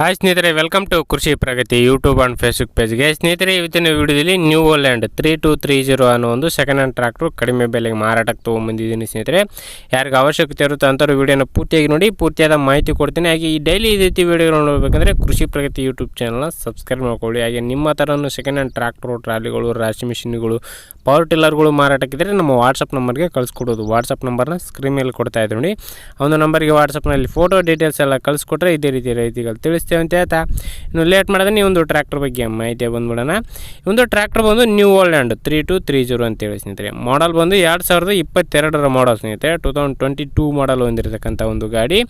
Hi ಸ್ನೇಹಿತರೆ welcome to Krishi Pragati YouTube and Facebook ಪೇಜ್ಗೆ ಸ್ನೇಹಿತರೆ, ಇವತ್ತಿನ ವಿಡಿಯೋದಲ್ಲಿ New Holland three two three zero ಅನ್ನೋ ಒಂದು ಸೆಕೆಂಡ್ ಹ್ಯಾಂಡ್ ಟ್ರ್ಯಾಕ್ಟ್ರು ಕಡಿಮೆ ಬೆಲೆಗೆ ಮಾರಾಟಕ್ಕೆ ತೊಗೊಂಬಂದಿದ್ದೀನಿ ಸ್ನೇಹಿತರೆ. ಯಾರಿಗೆ ಅವಶ್ಯಕತೆ ಇರುತ್ತೆ ಅಂಥವ್ರು ವಿಡಿಯೋನ ಪೂರ್ತಿಯಾಗಿ ನೋಡಿ, ಪೂರ್ತಿಯಾದ ಮಾಹಿತಿ ಕೊಡ್ತೀನಿ. ಹಾಗೆ ಈ ಡೈಲಿ ಈ ರೀತಿ ವಿಡಿಯೋಗಳು ನೋಡಬೇಕಂದ್ರೆ ಕೃಷಿ ಪ್ರಗತಿ ಯೂಟ್ಯೂಬ್ ಚಾನಲ್ನ ಸಬ್ಸ್ಕ್ರೈಬ್ ಮಾಡ್ಕೊಳ್ಳಿ. ಹಾಗೆ ನಿಮ್ಮ ಥರನೂ ಸೆಕೆಂಡ್ ಹ್ಯಾಂಡ್ ಟ್ರಾಕ್ಟ್ರು ಟ್ರಾಲಿಗಳು, ರಾಶಿ ಮಿಷಿನ್ಗಳು ಪವರ್ ಟಿಲ್ಲರ್ಗಳು ಮಾರಾಟಕ್ಕಿದ್ರೆ ನಮ್ಮ ವಾಟ್ಸಪ್ ನಂಬರ್ಗೆ ಕಳಿಸ್ಕೊಡೋದು. ವಾಟ್ಸಪ್ ನಂಬರ್ನ ಸ್ಕ್ರೀನ್ ಮೇಲೆ ಕೊಡ್ತಾ ಇದ್ದೀನಿ ನೋಡಿ. ಆ ಒಂದು ನಂಬರ್ಗೆ ವಾಟ್ಸಪ್ನಲ್ಲಿ ಫೋಟೋ ಡೀಟೇಲ್ಸ್ ಎಲ್ಲ ಕಳಿಸ್ಕೊಟ್ರೆ ಇದೇ ರೀತಿ ರೈತಿಗಳು ತಿಳಿಸ್ತೇವೆ ಅಂತ ಹೇಳ್ತಾ. ಇನ್ನು ಲೇಟ್ ಮಾಡಿದ್ರೆ ನೀವು ಒಂದು ಟ್ರ್ಯಾಕ್ಟರ್ ಬಗ್ಗೆ ಮಾಹಿತಿ ಬಂದ್ಬಿಡೋಣ. ಒಂದು ಟ್ರ್ಯಾಕ್ಟರ್ ಬಂದು New Holland three two three zero ಅಂತೇಳಿ ಸ್ನೇಹಿತರೆ. ಮಾಡಲ್ ಬಂದು ಎರಡು ಸಾವಿರದ ಇಪ್ಪತ್ತೆರಡರ ಮಾಡಲ್ ಸ್ನೇಹಿತರೆ. Two thousand twenty two model ಹೊಂದಿರತಕ್ಕಂಥ ಒಂದು ಗಾಡಿ.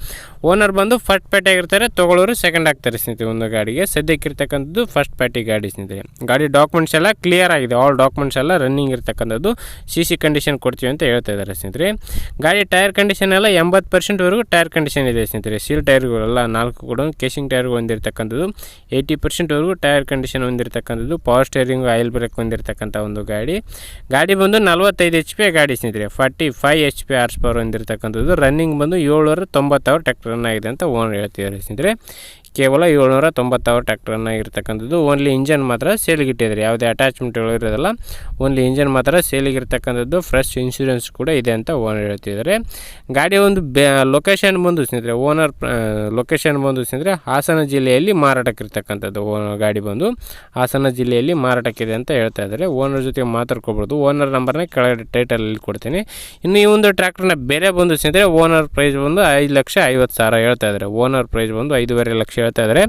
ಓನರ್ ಬಂದು ಫಸ್ಟ್ ಪ್ಯಾಟಿಯಾಗಿರ್ತಾರೆ ತೊಗೊಳೋರು ಸೆಕೆಂಡ್ ಆಗ್ತಾರೆ ಸ್ನೇಹಿತರೆ ಒಂದು ಗಾಡಿಗೆ. ಸದ್ಯಕ್ಕಿರ್ತಕ್ಕಂಥದ್ದು ಫಸ್ಟ್ ಪ್ಯಾಟಿ ಗಾಡಿ ಸ್ನೇಹಿತರೆ. ಗಾಡಿ ಡಾಕ್ಯುಮೆಂಟ್ಸ್ ಎಲ್ಲ ಕ್ಲಿಯರ್ ಆಗಿದೆ. ಆಲ್ ಡಾಕ್ಯುಮೆಂಟ್ಸ್ ಎಲ್ಲ ರನ್ನಿಂಗ್ ಇರ್ತಕ್ಕಂಥದ್ದು. ಸಿ ಸಿ ಕಂಡೀಷನ್ ಕೊಡ್ತೀವಿ ಅಂತ ಹೇಳ್ತಾ ಇದ್ದಾರೆ ಸ್ನೇಹಿತರೆ. ಗಾಡಿ ಟೈರ್ ಕಂಡೀಷನ್ ಎಲ್ಲ ಎಂಬತ್ತು ಪರ್ಸೆಂಟ್ವರೆಗೂ ಟೈರ್ ಕಂಡೀಷನ್ ಇದೆ ಸ್ನೇಹಿತರೆ. ಸೀಲ್ ಟೈರ್ಗಳೆಲ್ಲ ನಾಲ್ಕು ಕೂಡ ಕೇಸಿಂಗ್ ಟೈರ್ಗಳು ಹೊಂದಿರತಕ್ಕಂಥದ್ದು. ಏಯ್ಟಿ ಪರ್ಸೆಂಟ್ವರೆಗೂ ಟೈರ್ ಕಂಡೀಷನ್ ಹೊಂದಿರತಕ್ಕಂಥದ್ದು. ಪವರ್ ಸ್ಟೇರಿಂಗ್ ಆಯಿಲ್ ಬ್ರೇಕ್ ಹೊಂದಿರತಕ್ಕಂಥ ಒಂದು ಗಾಡಿ. ಗಾಡಿ ಬಂದು ನಲ್ವತ್ತೈದು ಎಚ್ ಪಿ ಗಾಡಿ ಸ್ನೇಹಿತರೆ. Forty five H P horse power ಹೊಂದಿರತಕ್ಕಂಥದ್ದು. Running ಬಂದು ಏಳುವರೆ ತೊಂಬತ್ತಾರು ಟ್ರ್ಯಾಕ್ಟರ್ ರನ್ ಆಗಿದೆ ಅಂತ ಓನರ್ ಹೇಳ್ತಿದ್ದಾರೆ ಸ್ನೇಹಿತರೆ. ಕೇವಲ ಏಳ್ನೂರ ತೊಂಬತ್ತಾರು ಟ್ರ್ಯಾಕ್ಟರ್ ಇರ್ತಕ್ಕಂಥದ್ದು. ಓನ್ಲಿ ಇಂಜನ್ ಮಾತ್ರ ಸೇಲಿಗಿಟ್ಟಿದ್ದಾರೆ ಯಾವುದೇ ಅಟ್ಯಾಚ್ಮೆಂಟ್ಗಳು ಇರೋದಿಲ್ಲ. ಓನ್ಲಿ ಇಂಜನ್ ಮಾತ್ರ ಸೇಲಿಗಿರ್ತಕ್ಕಂಥದ್ದು. ಫ್ರೆಶ್ ಇನ್ಶೂರೆನ್ಸ್ ಕೂಡ ಇದೆ ಅಂತ ಓನರ್ ಹೇಳ್ತಿದ್ದಾರೆ. ಗಾಡಿ ಒಂದು ಲೊಕೇಶನ್ ಬಂದು ಸ್ನೇಹಿತರೆ, ಓನರ್ ಲೊಕೇಶನ್ ಬಂದು ಸ್ನೇಹಿತರೆ, ಹಾಸನ ಜಿಲ್ಲೆಯಲ್ಲಿ ಮಾರಾಟಕ್ಕಿರ್ತಕ್ಕಂಥದ್ದು ಓನರ್ ಗಾಡಿ ಬಂದು ಹಾಸನ ಜಿಲ್ಲೆಯಲ್ಲಿ ಮಾರಾಟಕ್ಕಿದೆ ಅಂತ ಹೇಳ್ತಾ ಇದ್ದಾರೆ. ಓನರ್ ಜೊತೆ ಮಾತಾಡ್ಕೊಬೋದು. ಓನರ್ ನಂಬರ್ನ ಕೆಳಗಡೆ ಟೈಟಲಲ್ಲಿ ಕೊಡ್ತೀನಿ. ಇನ್ನು ಈ ಒಂದು ಟ್ರ್ಯಾಕ್ಟರ್ನ ಬೇರೆ ಬಂದು ಸ್ನೇಹಿತರೆ, ಓನರ್ ಪ್ರೈಸ್ ಬಂದು ಐದು ಲಕ್ಷ ಐವತ್ತು ಸಾವಿರ ಹೇಳ್ತಾ ಇದ್ದಾರೆ. ಓನರ್ ಪ್ರೈಸ್ ಬಂದು ಐದೂವರೆ ಲಕ್ಷ ಹೇಳ್ತಾ ಇದ್ದಾರೆ.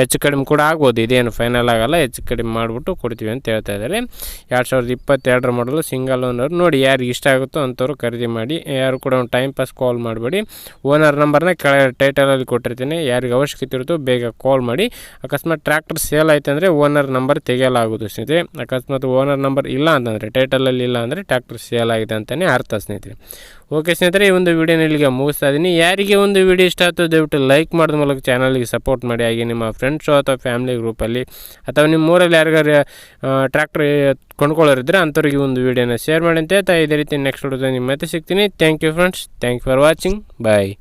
ಹೆಚ್ಚು ಕಡಿಮೆ ಕೂಡ ಆಗ್ಬೋದು. ಇದೇನು ಫೈನಲ್ ಆಗಲ್ಲ. ಹೆಚ್ಚು ಕಡಿಮೆ ಮಾಡಿಬಿಟ್ಟು ಕೊಡ್ತೀವಿ ಅಂತ ಹೇಳ್ತಾ ಇದ್ದಾರೆ. ಎರಡು ಸಾವಿರದ ಇಪ್ಪತ್ತೆರಡರ ಮಾಡಲು ಸಿಂಗಲ್ ಓನರ್ ನೋಡಿ ಯಾರಿಗೆ ಇಷ್ಟ ಆಗುತ್ತೋ ಅಂಥವ್ರು ಖರೀದಿ ಮಾಡಿ. ಯಾರು ಕೂಡ ಒಂದು ಟೈಮ್ ಪಾಸ್ ಕಾಲ್ ಮಾಡಬೇಡಿ. ಓನರ್ ನಂಬರ್ನ ಕೆಳ ಟೈಟಲಲ್ಲಿ ಕೊಟ್ಟಿರ್ತೀನಿ. ಯಾರಿಗೆ ಅವಶ್ಯಕತೆ ಇರುತ್ತೋ ಬೇಗ ಕಾಲ್ ಮಾಡಿ. ಅಕಸ್ಮಾತ್ ಟ್ರ್ಯಾಕ್ಟರ್ ಸೇಲ್ ಆಯ್ತು ಅಂದರೆ ಓನರ್ ನಂಬರ್ ತೆಗೆಯಲಾಗೋದು ಸ್ನೇಹಿತರೆ. ಅಕಸ್ಮಾತ್ ಓನರ್ ನಂಬರ್ ಇಲ್ಲ ಅಂತಂದರೆ ಟೈಟಲಲ್ಲಿ ಇಲ್ಲ ಅಂದರೆ ಟ್ರ್ಯಾಕ್ಟರ್ ಸೇಲ್ ಆಗಿದೆ ಅಂತಲೇ ಅರ್ಥ ಸ್ನೇಹಿತರೆ. ಓಕೆ ಸ್ನೇಹಿತರೆ, ಈ ಒಂದು ವಿಡಿಯೋನ ಇಲ್ಲಿಗೆ ಮುಗಿಸ್ತಾ ಇದ್ದೀನಿ ಯಾರಿಗೆ ಒಂದು ವಿಡಿಯೋ ಇಷ್ಟ ಆಯಿತು ದಯವಿಟ್ಟು ಲೈಕ್ ಮಾಡಿದ ಮೂಲಕ ಚಾನಲ್ಗೆ ಸಪೋರ್ಟ್ ಮಾಡಿ. ಹಾಗೆ ನಿಮ್ಮ ಫ್ರೆಂಡ್ಸು ಅಥವಾ ಫ್ಯಾಮಿಲಿ ಗ್ರೂಪಲ್ಲಿ ಅಥವಾ ನಿಮ್ಮ ಊರಲ್ಲಿ ಯಾರಿಗಾರು ಟ್ರ್ಯಾಕ್ಟರ್ ಕೊಂಡ್ಕೊಳ್ಳೋರಿದ್ರೆ ಅಂಥವ್ರಿಗೆ ಒಂದು ವಿಡಿಯೋನ ಶೇರ್ ಮಾಡಿ ಅಂತ ಇದೇ ರೀತಿ ನೆಕ್ಸ್ಟ್ ವಿಡಿಯೋದಲ್ಲಿ ನಿಮ್ಮ ಮತ್ತೆ ಸಿಗ್ತೀನಿ. Thank you friends thank you for watching bye